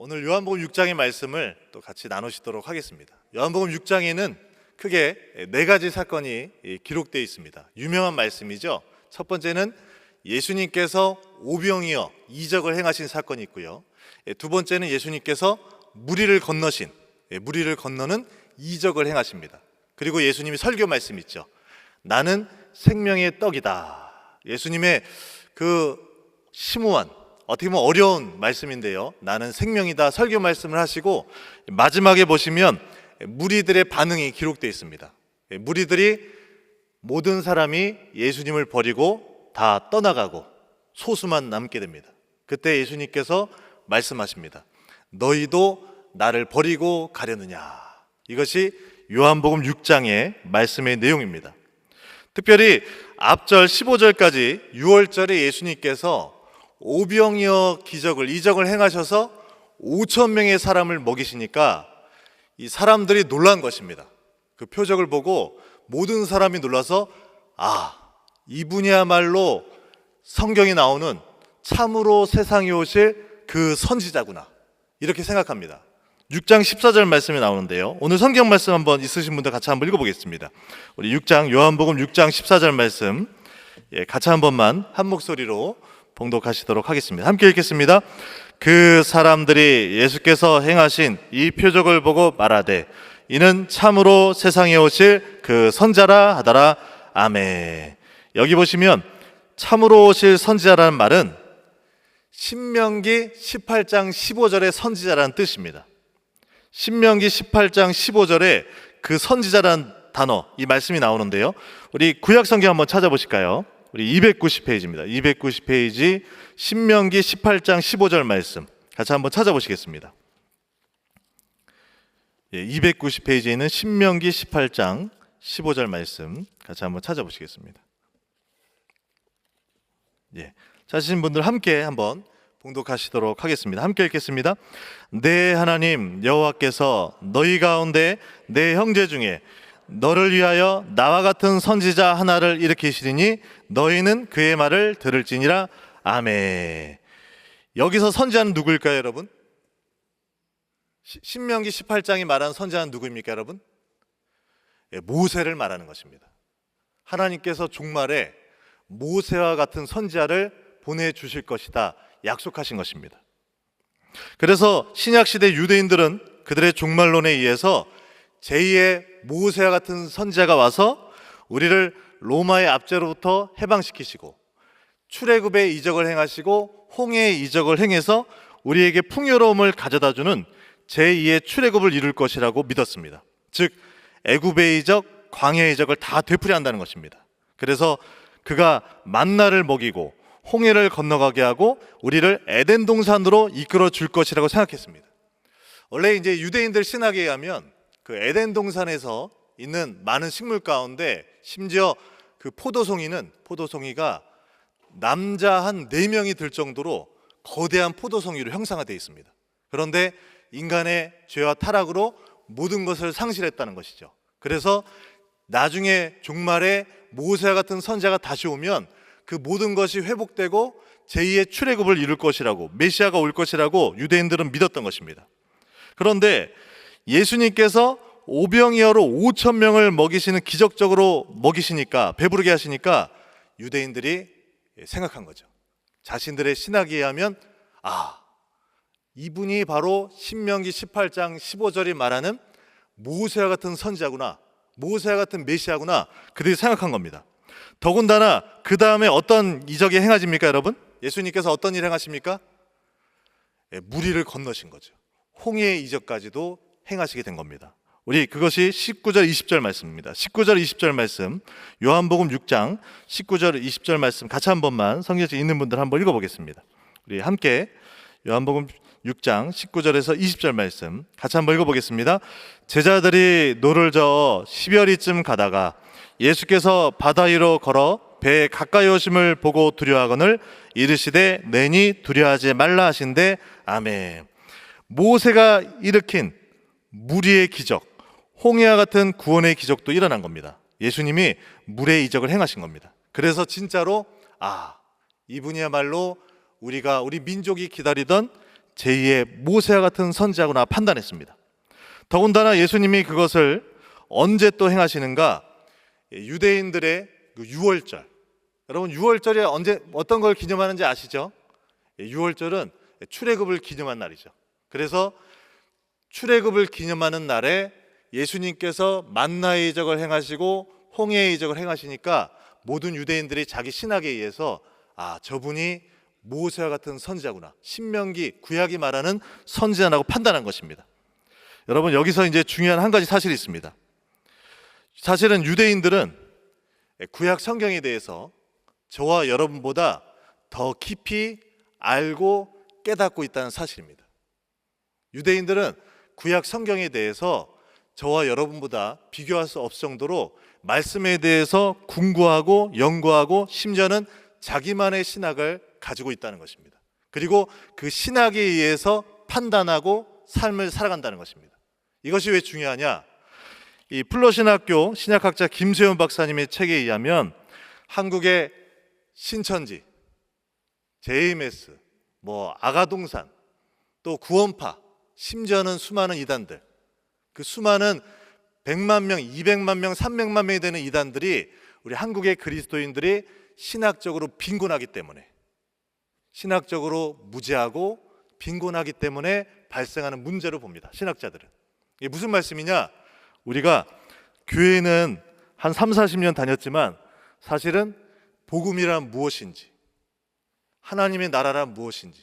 오늘 요한복음 6장의 말씀을 또 같이 나누시도록 하겠습니다. 요한복음 6장에는 크게 네 가지 사건이 기록되어 있습니다. 유명한 말씀이죠. 첫 번째는 예수님께서 오병이어 이적을 행하신 사건이 있고요. 두 번째는 예수님께서 무리를 건너신 예, 무리를 건너는 이적을 행하십니다. 그리고 예수님이 설교 말씀 있죠. 나는 생명의 떡이다. 예수님의 그 심오한 어떻게 보면 어려운 말씀인데요. 나는 생명이다. 설교 말씀을 하시고 마지막에 보시면 무리들의 반응이 기록되어 있습니다. 예, 무리들이 모든 사람이 예수님을 버리고 다 떠나가고 소수만 남게 됩니다. 그때 예수님께서 말씀하십니다. 너희도 나를 버리고 가려느냐. 이것이 요한복음 6장의 말씀의 내용입니다. 특별히 앞절 15절까지 6월절에 예수님께서 오병이어 기적을 이적을 행하셔서 5천 명의 사람을 먹이시니까 이 사람들이 놀란 것입니다. 그 표적을 보고 모든 사람이 놀라서 아, 이분이야말로 성경에 나오는 참으로 세상에 오실 그 선지자구나. 이렇게 생각합니다. 6장 14절 말씀이 나오는데요. 오늘 성경 말씀 한번 있으신 분들 같이 한번 읽어보겠습니다. 우리 6장 요한복음 6장 14절 말씀 예, 같이 한 번만 한 목소리로 봉독하시도록 하겠습니다. 함께 읽겠습니다. 그 사람들이 예수께서 행하신 이 표적을 보고 말하되 이는 참으로 세상에 오실 그 선자라 하더라. 아멘. 여기 보시면 참으로 오실 선지자라는 말은 신명기 18장 15절의 선지자라는 뜻입니다. 신명기 18장 15절에 그 선지자라는 단어, 이 말씀이 나오는데요. 우리 구약 성경 한번 찾아보실까요? 우리 290페이지입니다. 290페이지 신명기 18장 15절 말씀 같이 한번 찾아보시겠습니다. 예, 290페이지에 있는 신명기 18장 15절 말씀 같이 한번 찾아보시겠습니다. 예, 찾으신 분들 함께 한번 봉독하시도록 하겠습니다. 함께 읽겠습니다. 내 하나님 여호와께서 너희 가운데 내 형제 중에 너를 위하여 나와 같은 선지자 하나를 일으키시리니 너희는 그의 말을 들을지니라 아멘. 여기서 선지자는 누구일까요, 여러분? 시- 신명기 18장이 말하는 선지자는 누구입니까, 여러분? 예, 모세를 말하는 것입니다. 하나님께서 종말에 모세와 같은 선지자를 보내 주실 것이다 약속하신 것입니다. 그래서 신약 시대 유대인들은 그들의 종말론에 의해서 제2의 모세와 같은 선지자가 와서 우리를 로마의 압제로부터 해방시키시고 출애굽의 이적을 행하시고 홍해의 이적을 행해서 우리에게 풍요로움을 가져다 주는 제2의 출애굽을 이룰 것이라고 믿었습니다. 즉 애굽의 이적, 광야의 이적을 다 되풀이한다는 것입니다. 그래서 그가 만나를 먹이고 홍해를 건너가게 하고 우리를 에덴 동산으로 이끌어 줄 것이라고 생각했습니다. 원래 이제 유대인들 신학에 의하면 그 에덴 동산에서 있는 많은 식물 가운데 심지어 그 포도송이는 포도송이가 남자 한 네 명이 들 정도로 거대한 포도송이로 형상화되어 있습니다. 그런데 인간의 죄와 타락으로 모든 것을 상실했다는 것이죠. 그래서 나중에 종말에 모세와 같은 선자가 다시 오면 그 모든 것이 회복되고 제2의 출애굽을 이룰 것이라고 메시아가 올 것이라고 유대인들은 믿었던 것입니다. 그런데 예수님께서 오병이어로 5천 명을 먹이시는 기적적으로 먹이시니까 배부르게 하시니까 유대인들이 생각한 거죠. 자신들의 신학에 의하면 아 이분이 바로 신명기 18장 15절이 말하는 모세와 같은 선지자구나. 모세와 같은 메시아구나. 그들이 생각한 겁니다. 더군다나 그 다음에 어떤 이적이 행하십니까, 여러분? 예수님께서 어떤 일 행하십니까? 예, 무리를 건너신 거죠. 홍해의 이적까지도 행하시게 된 겁니다. 우리 그것이 19절 20절 말씀입니다. 19절 20절 말씀 요한복음 6장 19절 20절 말씀 같이 한 번만 성경에 있는 분들 한번 읽어보겠습니다. 우리 함께 요한복음 6장 19절에서 20절 말씀 같이 한번 읽어보겠습니다. 제자들이 노를 저어 10여리쯤 가다가 예수께서 바다 위로 걸어 배에 가까이 오심을 보고 두려워하거늘 이르시되 내니 두려워하지 말라 하신대 아멘. 모세가 일으킨 무리의 기적, 홍해와 같은 구원의 기적도 일어난 겁니다. 예수님이 물의 이적을 행하신 겁니다. 그래서 진짜로 아 이분이야말로 우리가 우리 민족이 기다리던 제2의 모세와 같은 선지자구나 판단했습니다. 더군다나 예수님이 그것을 언제 또 행하시는가? 예, 유대인들의 그 유월절. 여러분 유월절에 언제 어떤 걸 기념하는지 아시죠? 예, 유월절은 출애굽을 기념한 날이죠. 그래서 출애굽을 기념하는 날에 예수님께서 만나의 이적을 행하시고 홍해의 이적을 행하시니까 모든 유대인들이 자기 신학에 의해서 아 저분이 모세와 같은 선지자구나 신명기 구약이 말하는 선지자라고 판단한 것입니다. 여러분 여기서 이제 중요한 한 가지 사실이 있습니다. 사실은 유대인들은 구약 성경에 대해서 저와 여러분보다 더 깊이 알고 깨닫고 있다는 사실입니다. 유대인들은 구약 성경에 대해서 저와 여러분보다 비교할 수 없을 정도로 말씀에 대해서 궁구하고 연구하고 심지어는 자기만의 신학을 가지고 있다는 것입니다. 그리고 그 신학에 의해서 판단하고 삶을 살아간다는 것입니다. 이것이 왜 중요하냐? 이 플러신학교 신약학자 김세현 박사님의 책에 의하면 한국의 신천지, JMS, 뭐 아가동산, 또 구원파, 심지어는 수많은 이단들, 그 수많은 100만 명, 200만 명, 300만 명이 되는 이단들이 우리 한국의 그리스도인들이 신학적으로 빈곤하기 때문에 신학적으로 무지하고 빈곤하기 때문에 발생하는 문제로 봅니다. 신학자들은. 이게 무슨 말씀이냐? 우리가 교회는 한 3, 40년 다녔지만 사실은 복음이란 무엇인지 하나님의 나라란 무엇인지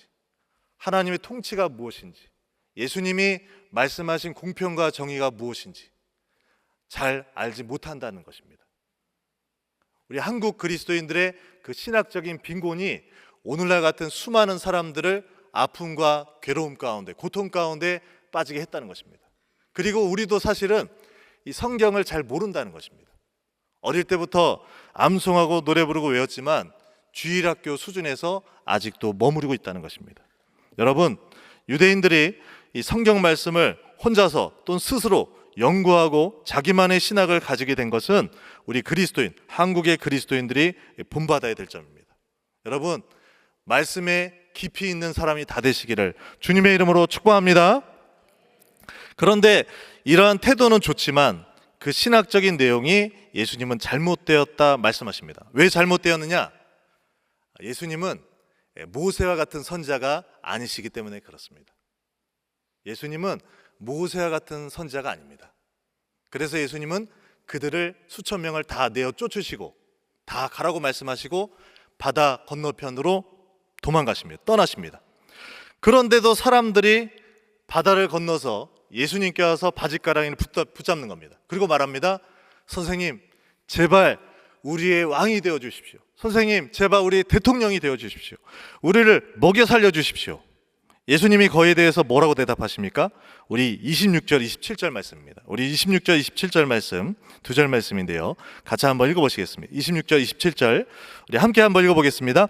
하나님의 통치가 무엇인지 예수님이 말씀하신 공평과 정의가 무엇인지 잘 알지 못한다는 것입니다. 우리 한국 그리스도인들의 그 신학적인 빈곤이 오늘날 같은 수많은 사람들을 아픔과 괴로움 가운데 고통 가운데 빠지게 했다는 것입니다. 그리고 우리도 사실은 이 성경을 잘 모른다는 것입니다. 어릴 때부터 암송하고 노래 부르고 외웠지만 주일학교 수준에서 아직도 머무르고 있다는 것입니다. 여러분, 유대인들이 이 성경 말씀을 혼자서 또는 스스로 연구하고 자기만의 신학을 가지게 된 것은 우리 그리스도인, 한국의 그리스도인들이 본받아야 될 점입니다. 여러분, 말씀에 깊이 있는 사람이 다 되시기를 주님의 이름으로 축복합니다. 그런데 이러한 태도는 좋지만 그 신학적인 내용이 예수님은 잘못되었다 말씀하십니다. 왜 잘못되었느냐? 예수님은 모세와 같은 선자가 아니시기 때문에 그렇습니다. 예수님은 모세와 같은 선자가 아닙니다. 그래서 예수님은 그들을 수천 명을 다 내어 쫓으시고 다 가라고 말씀하시고 바다 건너편으로 도망가십니다. 떠나십니다. 그런데도 사람들이 바다를 건너서 예수님께 와서 바지가랑이를 붙잡는 겁니다. 그리고 말합니다. 선생님, 제발 우리의 왕이 되어 주십시오. 선생님, 제발 우리 대통령이 되어 주십시오. 우리를 먹여 살려 주십시오. 예수님이 거기에 대해서 뭐라고 대답하십니까? 우리 26절, 27절 말씀입니다. 우리 26절, 27절 말씀, 두 절 말씀인데요. 같이 한번 읽어보시겠습니다. 26절, 27절. 우리 함께 한번 읽어보겠습니다.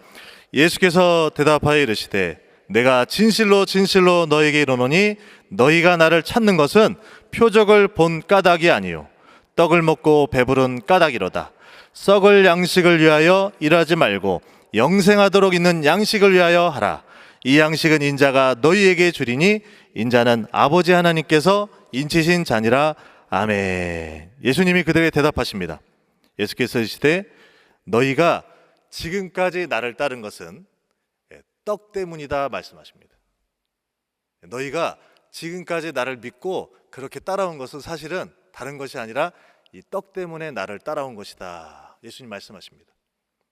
예수께서 대답하여 이르시되, 내가 진실로 진실로 너에게 이르노니 너희가 나를 찾는 것은 표적을 본 까닭이 아니요 떡을 먹고 배부른 까닭이로다. 썩을 양식을 위하여 일하지 말고 영생하도록 있는 양식을 위하여 하라. 이 양식은 인자가 너희에게 주리니 인자는 아버지 하나님께서 인치신 자니라. 아멘. 예수님이 그들에게 대답하십니다. 예수께서 이시되 너희가 지금까지 나를 따른 것은 떡 때문이다 말씀하십니다. 너희가 지금까지 나를 믿고 그렇게 따라온 것은 사실은 다른 것이 아니라 이 떡 때문에 나를 따라온 것이다. 예수님 말씀하십니다.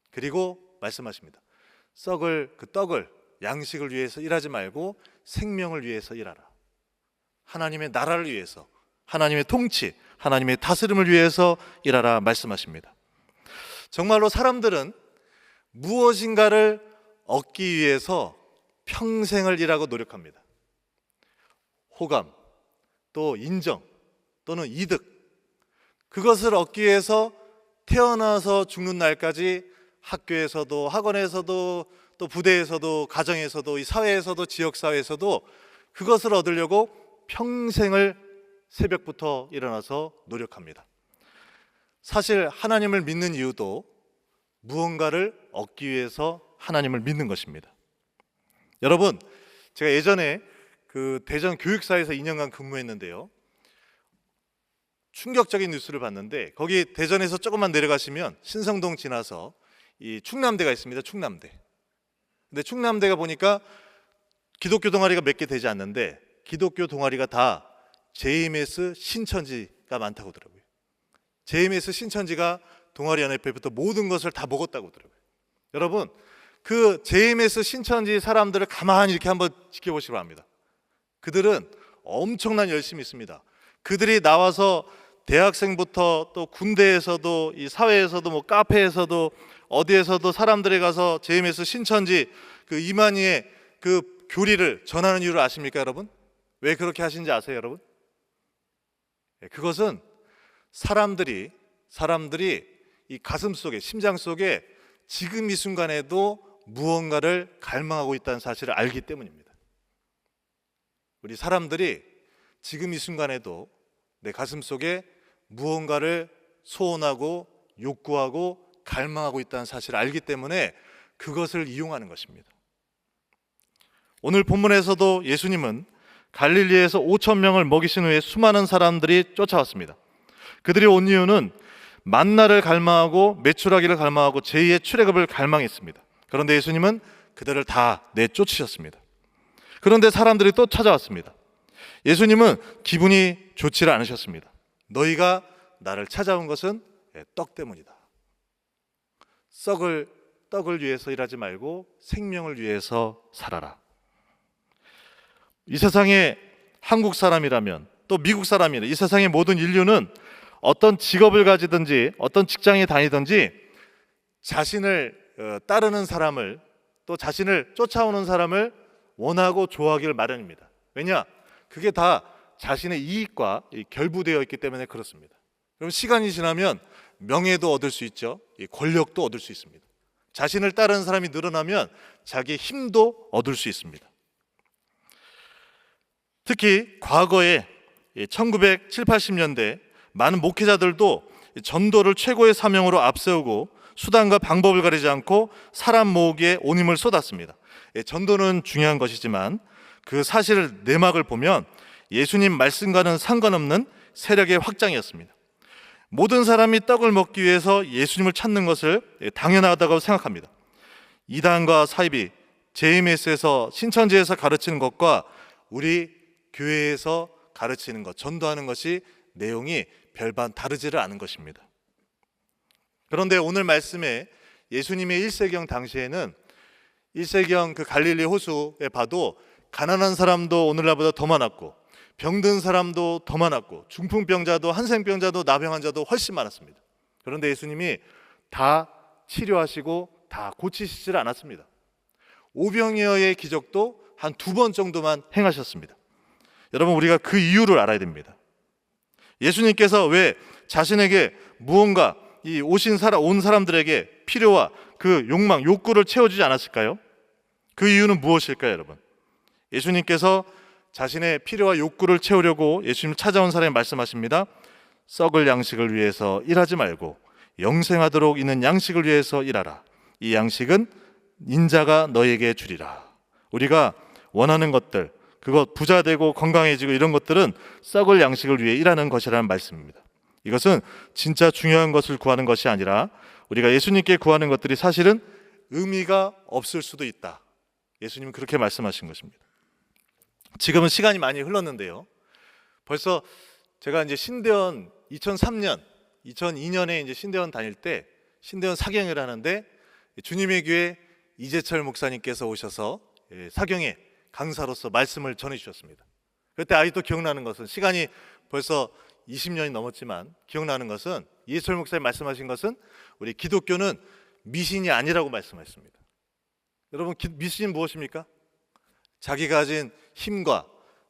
그리고 말씀하십니다. 썩을 그 떡을 양식을 위해서 일하지 말고 생명을 위해서 일하라. 하나님의 나라를 위해서, 하나님의 통치, 하나님의 다스림을 위해서 일하라 말씀하십니다. 정말로 사람들은 무엇인가를 얻기 위해서 평생을 일하고 노력합니다. 호감, 또 인정, 또는 이득. 그것을 얻기 위해서 태어나서 죽는 날까지 학교에서도 학원에서도 또 부대에서도 가정에서도 이 사회에서도 지역 사회에서도 그것을 얻으려고 평생을 새벽부터 일어나서 노력합니다. 사실 하나님을 믿는 이유도 무언가를 얻기 위해서 하나님을 믿는 것입니다. 여러분, 제가 예전에 그 대전 교육사에서 2년간 근무했는데요. 충격적인 뉴스를 봤는데 거기 대전에서 조금만 내려가시면 신성동 지나서 이 충남대가 있습니다. 충남대. 근데 충남대가 보니까 기독교 동아리가 몇 개 되지 않는데 기독교 동아리가 다 JMS 신천지가 많다고 하더라고요. JMS 신천지가 동아리 연합회부터 모든 것을 다 먹었다고 하더라고요. 여러분 그 JMS 신천지 사람들을 가만히 이렇게 한번 지켜보시기 바랍니다. 그들은 엄청난 열심이 있습니다. 그들이 나와서 대학생부터 또 군대에서도 이 사회에서도 뭐 카페에서도 어디에서도 사람들이 가서 JMS 신천지 그 이만희의 그 교리를 전하는 이유를 아십니까, 여러분? 왜 그렇게 하신지 아세요, 여러분? 예, 그것은 사람들이 사람들이 이 가슴 속에 심장 속에 지금 이 순간에도 무언가를 갈망하고 있다는 사실을 알기 때문입니다. 우리 사람들이 지금 이 순간에도 내 가슴 속에 무언가를 소원하고 욕구하고 갈망하고 있다는 사실을 알기 때문에 그것을 이용하는 것입니다. 오늘 본문에서도 예수님은 갈릴리에서 5천 명을 먹이신 후에 수많은 사람들이 쫓아왔습니다. 그들이 온 이유는 만나를 갈망하고 매출하기를 갈망하고 제2의 출애굽을 갈망했습니다. 그런데 예수님은 그들을 다 내쫓으셨습니다. 그런데 사람들이 또 찾아왔습니다. 예수님은 기분이 좋지를 않으셨습니다. 너희가 나를 찾아온 것은 예, 떡 때문이다. 썩을 떡을 위해서 일하지 말고 생명을 위해서 살아라. 이 세상에 한국 사람이라면 또 미국 사람이라 이 세상의 모든 인류는 어떤 직업을 가지든지 어떤 직장에 다니든지 자신을 어, 따르는 사람을 또 자신을 쫓아오는 사람을 원하고 좋아하기를 마련입니다. 왜냐? 그게 다 자신의 이익과 이 결부되어 있기 때문에 그렇습니다. 그럼 시간이 지나면 명예도 얻을 수 있죠. 이 권력도 얻을 수 있습니다. 자신을 따르는 사람이 늘어나면 자기 힘도 얻을 수 있습니다. 특히 과거에 1970, 80년대 많은 목회자들도 전도를 최고의 사명으로 앞세우고 수단과 방법을 가리지 않고 사람 모으기에 온 힘을 쏟았습니다. 예, 전도는 중요한 것이지만 그 사실 내막을 보면 예수님 말씀과는 상관없는 세력의 확장이었습니다. 모든 사람이 떡을 먹기 위해서 예수님을 찾는 것을 예, 당연하다고 생각합니다. 이단과 사이비, JMS에서 신천지에서 가르치는 것과 우리 교회에서 가르치는 것, 전도하는 것이 내용이 별반 다르지를 않은 것입니다. 그런데 오늘 말씀에 예수님의 일세경 당시에는 일세경 그 갈릴리 호수에 봐도 가난한 사람도 오늘날보다 더 많았고 병든 사람도 더 많았고 중풍병자도 한생병자도 나병 환자도 훨씬 많았습니다. 그런데 예수님이 다 치료하시고 다 고치시질 않았습니다. 오병이어의 기적도 한 두 번 정도만 행하셨습니다. 여러분 우리가 그 이유를 알아야 됩니다. 예수님께서 왜 자신에게 무언가 이 오신 사람 온 사람들에게 필요와 그 욕망 욕구를 채워주지 않았을까요? 그 이유는 무엇일까요, 여러분? 예수님께서 자신의 필요와 욕구를 채우려고 예수님 찾아온 사람이 말씀하십니다. 썩을 양식을 위해서 일하지 말고 영생하도록 있는 양식을 위해서 일하라. 이 양식은 인자가 너에게 주리라. 우리가 원하는 것들, 그것 부자 되고 건강해지고 이런 것들은 썩을 양식을 위해 일하는 것이라는 말씀입니다. 이것은 진짜 중요한 것을 구하는 것이 아니라 우리가 예수님께 구하는 것들이 사실은 의미가 없을 수도 있다. 예수님은 그렇게 말씀하신 것입니다. 지금은 시간이 많이 흘렀는데요. 벌써 제가 이제 신대원 2003년, 2002년에 이제 신대원 다닐 때 신대원 사경을 하는데 주님의 교회 이재철 목사님께서 오셔서 예, 사경에 강사로서 말씀을 전해 주셨습니다. 그때 아직도 기억나는 것은 시간이 벌써 20년이 넘었지만 기억나는 것은 예철 목사님 말씀하신 것은 우리 기독교는 미신이 아니라고 말씀하셨습니다. 여러분 미신이 무엇입니까? 자기가 가진 힘과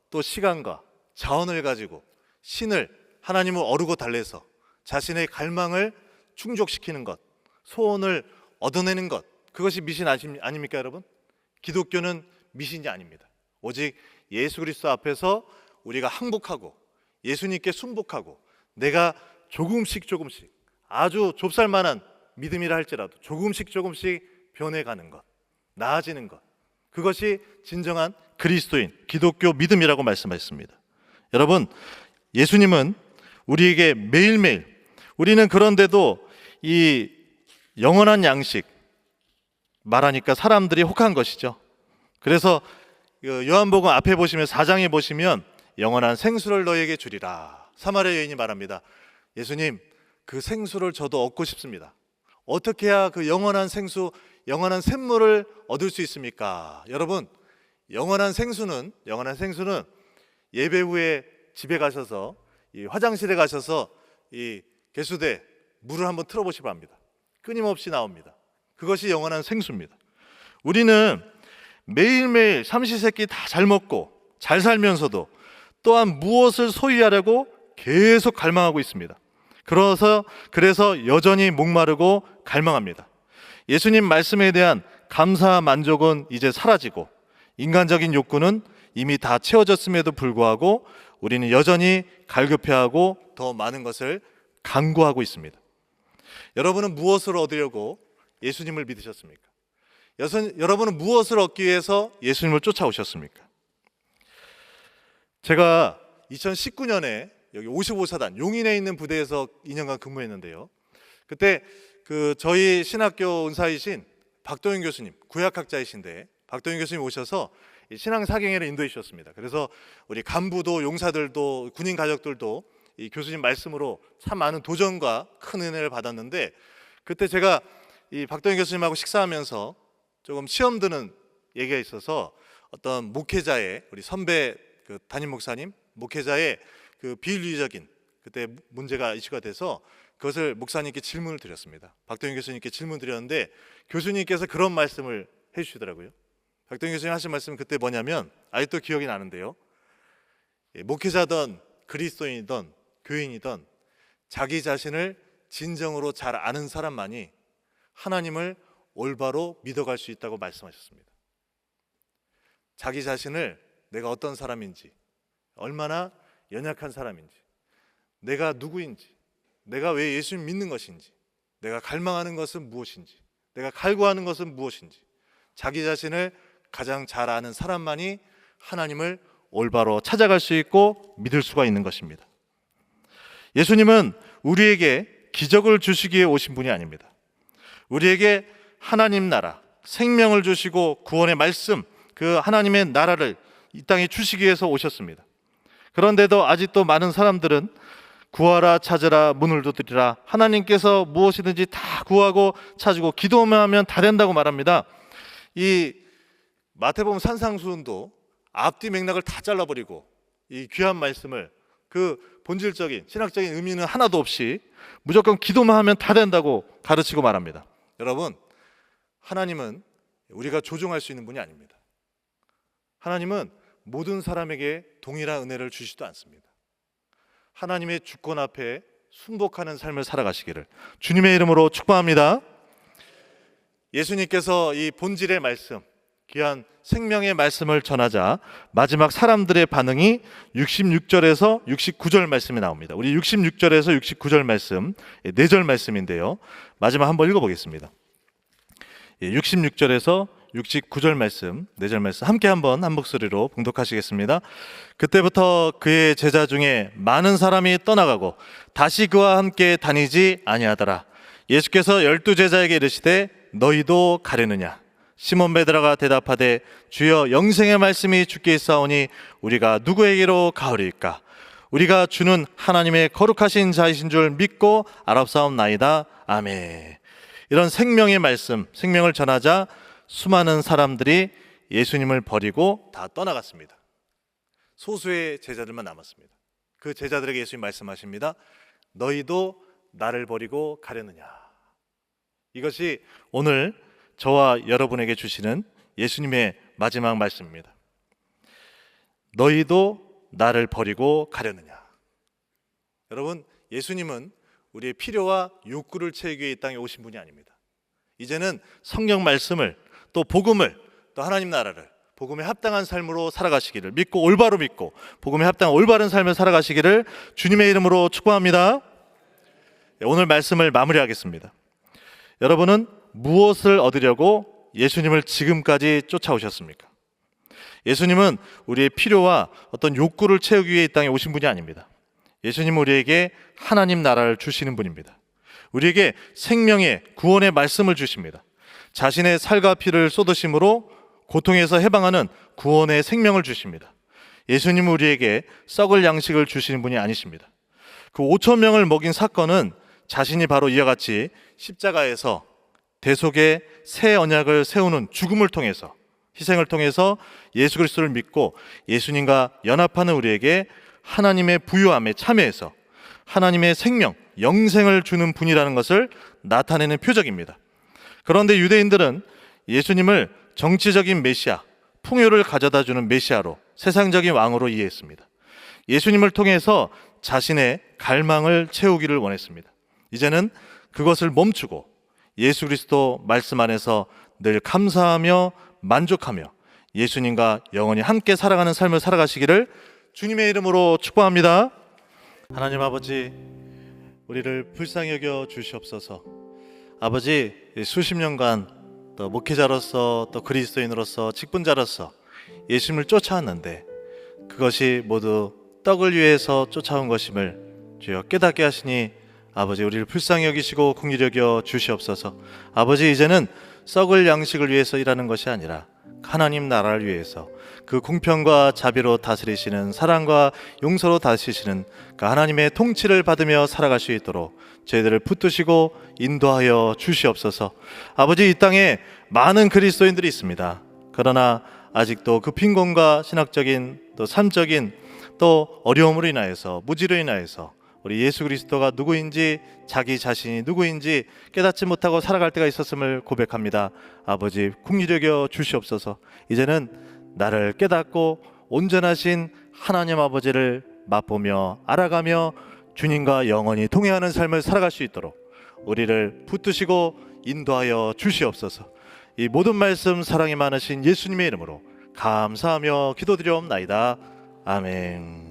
또 시간과 자원을 가지고 신을 하나님을 어르고 달래서 자신의 갈망을 충족시키는 것, 소원을 얻어내는 것, 그것이 미신 아닙니까, 여러분? 기독교는 미신이 아닙니다. 오직 예수 그리스도 앞에서 우리가 항복하고 예수님께 순복하고 내가 조금씩 조금씩 아주 좁쌀만한 믿음이라 할지라도 조금씩 조금씩 변해가는 것, 나아지는 것. 그것이 진정한 그리스도인, 기독교 믿음이라고 말씀하셨습니다. 여러분, 예수님은 우리에게 매일매일 우리는 그런데도 이 영원한 양식 말하니까 사람들이 혹한 것이죠. 그래서 그 요한복음 앞에 보시면 4장에 보시면 영원한 생수를 너에게 주리라. 사마리아 여인이 말합니다. 예수님, 그 생수를 저도 얻고 싶습니다. 어떻게 해야 그 영원한 생수, 영원한 샘물을 얻을 수 있습니까? 여러분, 영원한 생수는 영원한 생수는 예배 후에 집에 가셔서 이 화장실에 가셔서 이 개수대 물을 한번 틀어보시 기 바랍니다. 끊임없이 나옵니다. 그것이 영원한 생수입니다. 우리는 매일매일 삼시세끼 다 잘 먹고 잘 살면서도 또한 무엇을 소유하려고 계속 갈망하고 있습니다. 그래서 그래서 여전히 목마르고 갈망합니다. 예수님 말씀에 대한 감사 만족은 이제 사라지고 인간적인 욕구는 이미 다 채워졌음에도 불구하고 우리는 여전히 갈급해하고 더 많은 것을 강구하고 있습니다. 여러분은 무엇을 얻으려고 예수님을 믿으셨습니까? 여러분은 무엇을 얻기 위해서 예수님을 쫓아오셨습니까? 제가 2019년에 여기 55사단 용인에 있는 부대에서 2년간 근무했는데요. 그때 그 저희 신학교 은사이신 박도영 교수님, 구약학자이신데 박도영 교수님 오셔서 이 신앙 사경회를 인도해 주셨습니다. 그래서 우리 간부도 용사들도 군인 가족들도 이 교수님 말씀으로 참 많은 도전과 큰 은혜를 받았는데 그때 제가 이 박도영 교수님하고 식사하면서 조금 시험 드는 얘기가 있어서 어떤 목회자의 우리 선배 그 담임 목사님 목회자의 그 비윤리적인 그때 문제가 이슈가 돼서 그것을 목사님께 질문을 드렸습니다. 박도영 교수님께 질문 드렸는데 교수님께서 그런 말씀을 해주시더라고요. 박동희 교수님 하신 말씀 은 그때 뭐냐면 아직도 기억이 나는데요. 예, 목회자든 그리스도인이든 교인이든 자기 자신을 진정으로 잘 아는 사람만이 하나님을 올바로 믿어갈 수 있다고 말씀하셨습니다. 자기 자신을 내가 어떤 사람인지, 얼마나 연약한 사람인지, 내가 누구인지, 내가 왜 예수님 믿는 것인지, 내가 갈망하는 것은 무엇인지, 내가 갈구하는 것은 무엇인지, 자기 자신을 가장 잘 아는 사람만이 하나님을 올바로 찾아갈 수 있고 믿을 수가 있는 것입니다. 예수님은 우리에게 기적을 주시기 위해 오신 분이 아닙니다. 우리에게 하나님 나라, 생명을 주시고 구원의 말씀, 그 하나님의 나라를 이 땅에 주시기 위해서 오셨습니다. 그런데도 아직도 많은 사람들은 구하라 찾으라 문을 두드리라 하나님께서 무엇이든지 다 구하고 찾고 기도만 하면 다 된다고 말합니다. 이 마태복음 산상수훈도 앞뒤 맥락을 다 잘라버리고 이 귀한 말씀을 그 본질적인 신학적인 의미는 하나도 없이 무조건 기도만 하면 다 된다고 가르치고 말합니다. 여러분, 하나님은 우리가 조종할 수 있는 분이 아닙니다. 하나님은 모든 사람에게 동일한 은혜를 주시지도 않습니다. 하나님의 주권 앞에 순복하는 삶을 살아가시기를 주님의 이름으로 축복합니다. 예수님께서 이 본질의 말씀, 귀한 생명의 말씀을 전하자 마지막 사람들의 반응이 66절에서 69절 말씀이 나옵니다. 우리 66절에서 69절 말씀, 4절 말씀인데요. 마지막 한번 읽어보겠습니다. 66절에서 69절 말씀, 4절 말씀 함께 한번 한 목소리로 봉독하시겠습니다. 그때부터 그의 제자 중에 많은 사람이 떠나가고 다시 그와 함께 다니지 아니하더라. 예수께서 열두 제자에게 이르시되 너희도 가려느냐? 시몬 베드라가 대답하되 주여 영생의 말씀이 주께 있사오니 우리가 누구에게로 가오리까? 우리가 주는 하나님의 거룩하신 자이신 줄 믿고 알았사옵나이다. 아멘. 이런 생명의 말씀 생명을 전하자 수많은 사람들이 예수님을 버리고 다 떠나갔습니다. 소수의 제자들만 남았습니다. 그 제자들에게 예수님 말씀하십니다. 너희도 나를 버리고 가려느냐? 이것이 오늘 저와 여러분에게 주시는 예수님의 마지막 말씀입니다. 너희도 나를 버리고 가려느냐? 여러분, 예수님은 우리의 필요와 욕구를 채우기 위해 이 땅에 오신 분이 아닙니다. 이제는 성경 말씀을 또 복음을 또 하나님 나라를 복음에 합당한 삶으로 살아가시기를 믿고 올바로 믿고 복음에 합당한 올바른 삶을 살아가시기를 주님의 이름으로 축복합니다. 네, 오늘 말씀을 마무리하겠습니다. 여러분은 무엇을 얻으려고 예수님을 지금까지 쫓아오셨습니까? 예수님은 우리의 필요와 어떤 욕구를 채우기 위해 이 땅에 오신 분이 아닙니다. 예수님은 우리에게 하나님 나라를 주시는 분입니다. 우리에게 생명의 구원의 말씀을 주십니다. 자신의 살과 피를 쏟으심으로 고통에서 해방하는 구원의 생명을 주십니다. 예수님은 우리에게 썩을 양식을 주시는 분이 아니십니다. 그 5천 명을 먹인 사건은 자신이 바로 이와 같이 십자가에서 대속의 새 언약을 세우는 죽음을 통해서 희생을 통해서 예수 그리스도를 믿고 예수님과 연합하는 우리에게 하나님의 부유함에 참여해서 하나님의 생명, 영생을 주는 분이라는 것을 나타내는 표적입니다. 그런데 유대인들은 예수님을 정치적인 메시아, 풍요를 가져다 주는 메시아로 세상적인 왕으로 이해했습니다. 예수님을 통해서 자신의 갈망을 채우기를 원했습니다. 이제는 그것을 멈추고 예수 그리스도 말씀 안에서 늘 감사하며 만족하며 예수님과 영원히 함께 살아가는 삶을 살아가시기를 주님의 이름으로 축복합니다. 하나님 아버지, 우리를 불쌍히 여겨 주시옵소서. 아버지, 수십 년간 또 목회자로서 또 그리스도인으로서 직분자로서 예수님을 쫓아왔는데 그것이 모두 떡을 위해서 쫓아온 것임을 주여 깨닫게 하시니 아버지 우리를 불쌍히 여기시고 긍휼히 여겨 주시옵소서. 아버지 이제는 썩을 양식을 위해서 일하는 것이 아니라 하나님 나라를 위해서 그 공평과 자비로 다스리시는 사랑과 용서로 다스리시는 그 하나님의 통치를 받으며 살아갈 수 있도록 저희들을 붙드시고 인도하여 주시옵소서. 아버지 이 땅에 많은 그리스도인들이 있습니다. 그러나 아직도 그 빈곤과 신학적인 또 삶적인 또 어려움으로 인하여서 무지로 인하여서 우리 예수 그리스도가 누구인지 자기 자신이 누구인지 깨닫지 못하고 살아갈 때가 있었음을 고백합니다. 아버지 국리력여 주시옵소서. 이제는 나를 깨닫고 온전하신 하나님 아버지를 맛보며 알아가며 주님과 영원히 동행하는 삶을 살아갈 수 있도록 우리를 붙드시고 인도하여 주시옵소서. 이 모든 말씀 사랑이 많으신 예수님의 이름으로 감사하며 기도드리옵나이다. 아멘.